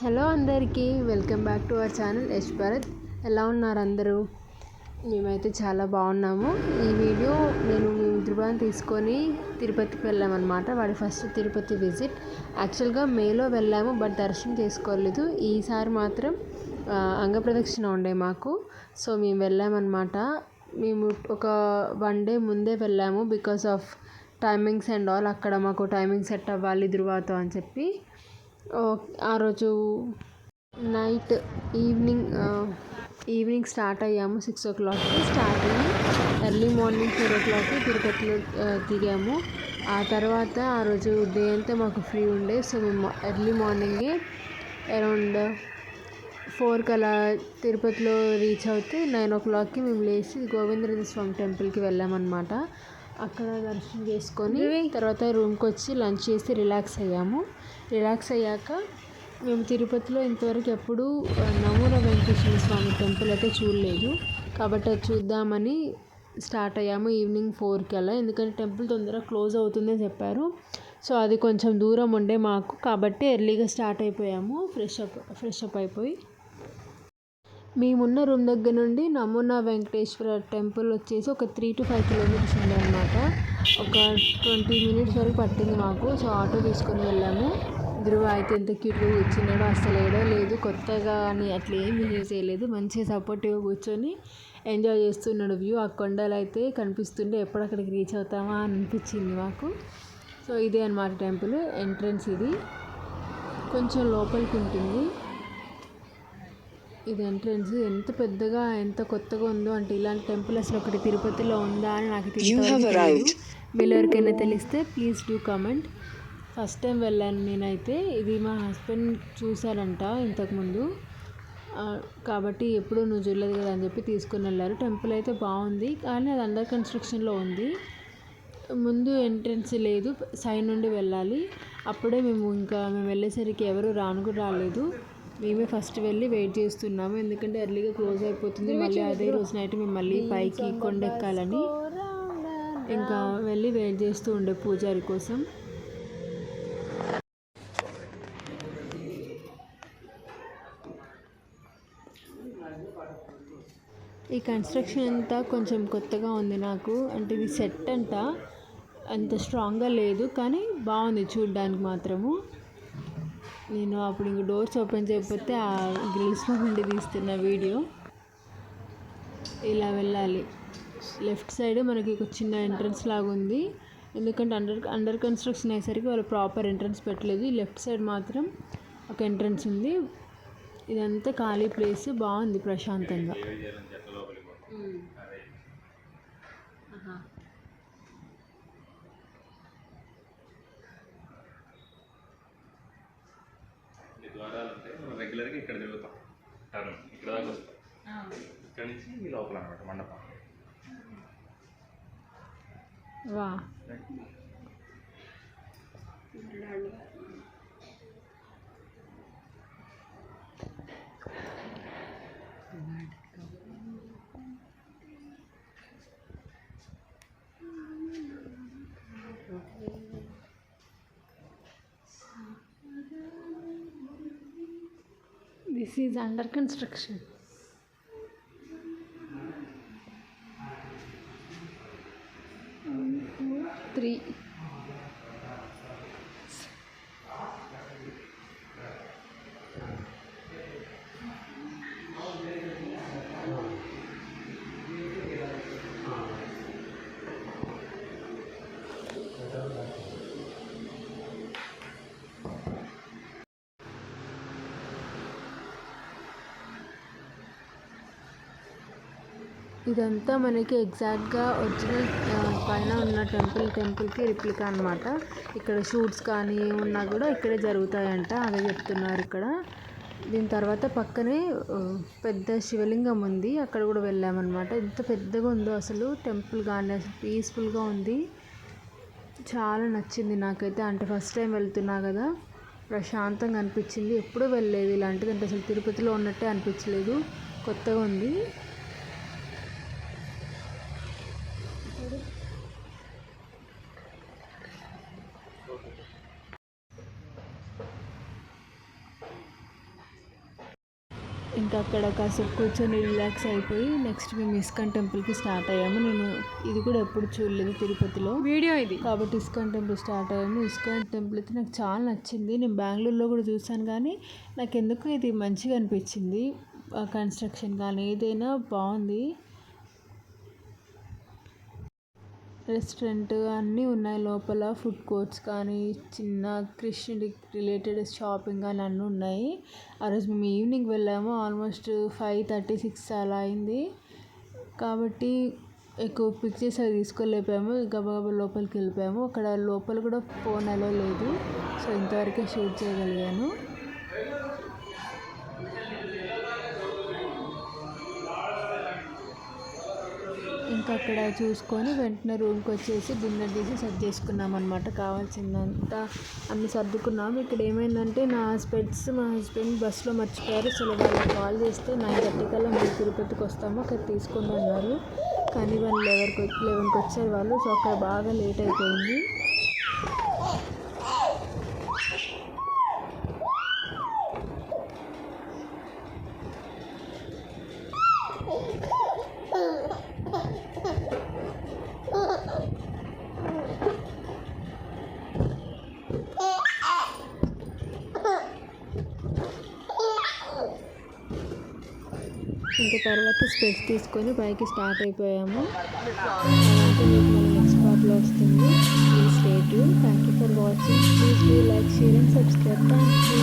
Hello అందరికీ welcome back to our channel Yash Bharat. ఎలా ఉన్నారు అందరూ? మేమైతే చాలా బాగున్నాము. ఈ వీడియో నేను మీ మిత్రుబాన్ని తీసుకొని తిరుపతికి వెళ్ళామన్నమాట. వాడి ఫస్ట్ తిరుపతి విజిట్. యాక్చువల్గా మేలో వెళ్ళాము బట్ దర్శనం చేసుకోలేదు. ఈసారి మాత్రం అంగప్రదక్షిణ ఉండే మాకు. సో మేము వెళ్ళామన్నమాట. మేము ఒక వన్ డే ముందే వెళ్ళాము because of timings and all. అక్కడ మాకు టైమింగ్ సెట్ అవ్వాలి ధృవాతో అని చెప్పి. ఆ రోజు నైట్ ఈవినింగ్ ఈవినింగ్ స్టార్ట్ అయ్యాము సిక్స్ ఓ క్లాక్కి. స్టార్ట్ అయ్యి ఎర్లీ మార్నింగ్ ఫోర్ ఓ క్లాక్కి తిరుపతిలో దిగాము. ఆ తర్వాత ఆ రోజు డే అంతా మాకు ఫ్రీ ఉండే. సో మేము ఎర్లీ మార్నింగే అరౌండ్ ఫోర్కి అలా తిరుపతిలో రీచ్ అవుతే నైన్ ఓ క్లాక్కి మేము లేచి గోవిందరాజ స్వామి టెంపుల్కి వెళ్ళామన్నమాట. అక్కడ దర్శనం చేసుకొని తర్వాత రూమ్కి వచ్చి లంచ్ చేసి రిలాక్స్ అయ్యాము. రిలాక్స్ అయ్యాక మేము తిరుపతిలో ఇంతవరకు ఎప్పుడూ ఆ, నమూన వెంకటేశ్వర స్వామి టెంపుల్ అయితే చూడలేదు. కాబట్టి అది చూద్దామని స్టార్ట్ అయ్యాము ఈవినింగ్ ఫోర్కి అలా. ఎందుకంటే టెంపుల్ తొందరగా క్లోజ్ అవుతుందని చెప్పారు. సో అది కొంచెం దూరం ఉండే మాకు. కాబట్టి ఎర్లీగా స్టార్ట్ అయిపోయాము. ఫ్రెష్ అప్ ఫ్రెష్ అప్ అయిపోయి మేమున్న రూమ్ దగ్గర నుండి నమూనా వెంకటేశ్వర టెంపుల్ వచ్చేసి ఒక త్రీ టు ఫైవ్ కిలోమీటర్స్ ఉందన్నమాట ఒక ట్వంటీ మినిట్స్ వరకు పట్టింది మాకు. సో ఆటో తీసుకొని వెళ్ళాము. ధృవ అయితే ఎంత క్యూట్గా కూర్చున్నాడో అసలు ఏడో లేదు కొత్తగా అని అట్లా ఏం బిహేవ్ చేయలేదు. మంచిగా సపోర్టివ్గా కూర్చొని ఎంజాయ్ చేస్తున్నాడు వ్యూ ఆ కొండలు అయితే కనిపిస్తుంటే ఎప్పుడు అక్కడికి రీచ్ అవుతామా అని అనిపించింది మాకు. సో ఇదే అనమాట టెంపుల్. ఎంట్రన్స్ ఇది. కొంచెం లోపలికి ఉంటుంది. ఇది ఎంట్రన్స్. ఎంత పెద్దగా ఎంత కొత్తగా ఉందో అంటే ఇలాంటి టెంపుల్ అసలు ఒకటి తిరుపతిలో ఉందా అని నాకు తెలియదు మీరు ఎవరికైనా తెలిస్తే please do comment first time వెళ్ళాను నేనైతే. ఇది మా హస్బెండ్ చూశారంట ఇంతకుముందు. కాబట్టి ఎప్పుడు నువ్వు చూడలేదు కదా అని చెప్పి తీసుకుని వెళ్ళారు. టెంపుల్ అయితే బాగుంది కానీ అది అండర్ కన్స్ట్రక్షన్లో ఉంది. ముందు ఎంట్రన్స్ లేదు సైడ్ నుండి వెళ్ళాలి. అప్పుడే మేము ఇంకా మేము వెళ్ళేసరికి ఎవరు రాను కూడా రాలేదు. మేమే ఫస్ట్ వెళ్ళి వెయిట్ చేస్తున్నాము. ఎందుకంటే ఎర్లీగా క్లోజ్ అయిపోతుంది. మళ్ళీ అదే రోజు నైట్ మేము మళ్ళీ పైకి కొండెక్కాలని ఇంకా వెళ్ళి వెయిట్ చేస్తూ ఉండే పూజారి కోసం. ఈ కన్స్ట్రక్షన్ అంతా కొంచెం కొత్తగా ఉంది నాకు. అంటే ఇది సెట్ అంట. అంత స్ట్రాంగ్గా లేదు కానీ బాగుంది చూడ్డానికి మాత్రము. నేను అప్పుడు ఇంక డోర్స్ ఓపెన్ చేయకపోతే ఆ గ్రిల్స్లో నుండి తీస్తున్న వీడియో ఇలా వెళ్ళాలి. లెఫ్ట్ సైడ్ మనకి ఒక చిన్న ఎంట్రన్స్ లాగా ఉంది. ఎందుకంటే అండర్ అండర్ కన్స్ట్రక్షన్ అయ్యేసరికి వాళ్ళు ప్రాపర్ ఎంట్రన్స్ పెట్టలేదు. ఈ లెఫ్ట్ సైడ్ మాత్రం ఒక ఎంట్రన్స్ ఉంది. ఇదంతా ఖాళీ ప్లేస్ బాగుంది ప్రశాంతంగా. ఉంటాయి మనం రెగ్యులర్గా ఇక్కడ తిరుగుతాం టర్న్ ఇక్కడ దాకా వస్తాం ఇక్కడ నుంచి ఈ లోపల అనమాట మండపం వా this is under construction three ఇదంతా మనకి ఎగ్జాక్ట్గా ఒరిజినల్ పైన ఉన్న టెంపుల్ టెంపుల్కి రిప్లికా అనమాట ఇక్కడ షూట్స్ కానీ ఉన్నా కూడా ఇక్కడే జరుగుతాయంట అదే చెప్తున్నారు ఇక్కడ. దీని తర్వాత పక్కనే పెద్ద శివలింగం ఉంది అక్కడ కూడా వెళ్ళామన్నమాట. ఎంత పెద్దగా ఉందో అసలు టెంపుల్ కానీ అసలు పీస్ఫుల్గా ఉంది. చాలా నచ్చింది నాకైతే అంటే ఫస్ట్ టైం వెళ్తున్నా కదా ప్రశాంతంగా అనిపించింది. ఎప్పుడూ వెళ్ళలేదు ఇలాంటిది అంటే అసలు తిరుపతిలో ఉన్నట్టే అనిపించలేదు. కొత్తగా ఉంది. ఇంకా అక్కడ కాసేపు కూర్చొని రిలాక్స్ అయిపోయి నెక్స్ట్ మేము ఇస్కాన్ టెంపుల్కి స్టార్ట్ అయ్యాము. నేను ఇది కూడా ఎప్పుడు చూడలేదు తిరుపతిలో. వీడియో ఇది. కాబట్టి ఇస్కాన్ టెంపుల్ స్టార్ట్ అయ్యాము. ఇస్కాన్ టెంపుల్ అయితే నాకు చాలా నచ్చింది. నేను బెంగళూరులో కూడా చూసాను కానీ నాకు ఎందుకు ఇది మంచిగా అనిపించింది. కన్స్ట్రక్షన్ కానీ ఏదైనా బాగుంది. రెస్టారెంట్ అన్నీ ఉన్నాయి. లోపల ఫుడ్ కోర్ట్స్ కానీ చిన్న కృష్ణుడి రిలేటెడ్ షాపింగ్ కానీ అన్నీ ఉన్నాయి. ఆ రోజు మేము ఈవినింగ్ వెళ్ళాము. ఆల్మోస్ట్ ఫైవ్ థర్టీ సిక్స్ అలా అయింది. కాబట్టి ఎక్కువ పిక్చర్స్ అవి తీసుకోలేకపోయాము. గబగబా లోపలికి వెళ్ళిపోయాము. అక్కడ లోపల కూడా ఫోన్ అలో లేదు. సో ఇంతవరకే షూట్ చేయగలిగాను. అక్కడ చూసుకొని వెంటనే రూమ్కి వచ్చేసి డిన్నర్ తీసి సెట్ చేసుకున్నాం అనమాట కావాల్సిందంతా అన్ని సర్దుకున్నాము ఇక్కడ ఏమైందంటే నా స్పెట్స్ మా హస్బెండ్ బస్సులో మర్చిపోయారు. సో వాళ్ళకి కాల్ చేస్తే నైన్ థర్టీ కల్లా మేము తిరుపతికి వస్తాము. అక్కడ తీసుకొని అన్నారు కానీ వాళ్ళు లెవెన్కి లెవెన్కి వచ్చారు వాళ్ళు. సో అక్కడ బాగా లేట్ అయిపోయింది. ఇంకా తర్వాత స్పెట్స్ తీసుకొని పైకి స్టార్ట్ అయిపోయాము. మీకు నెక్స్ట్ పార్ట్లో వస్తుంది. Please thank you for watching please do like share and subscribe thank you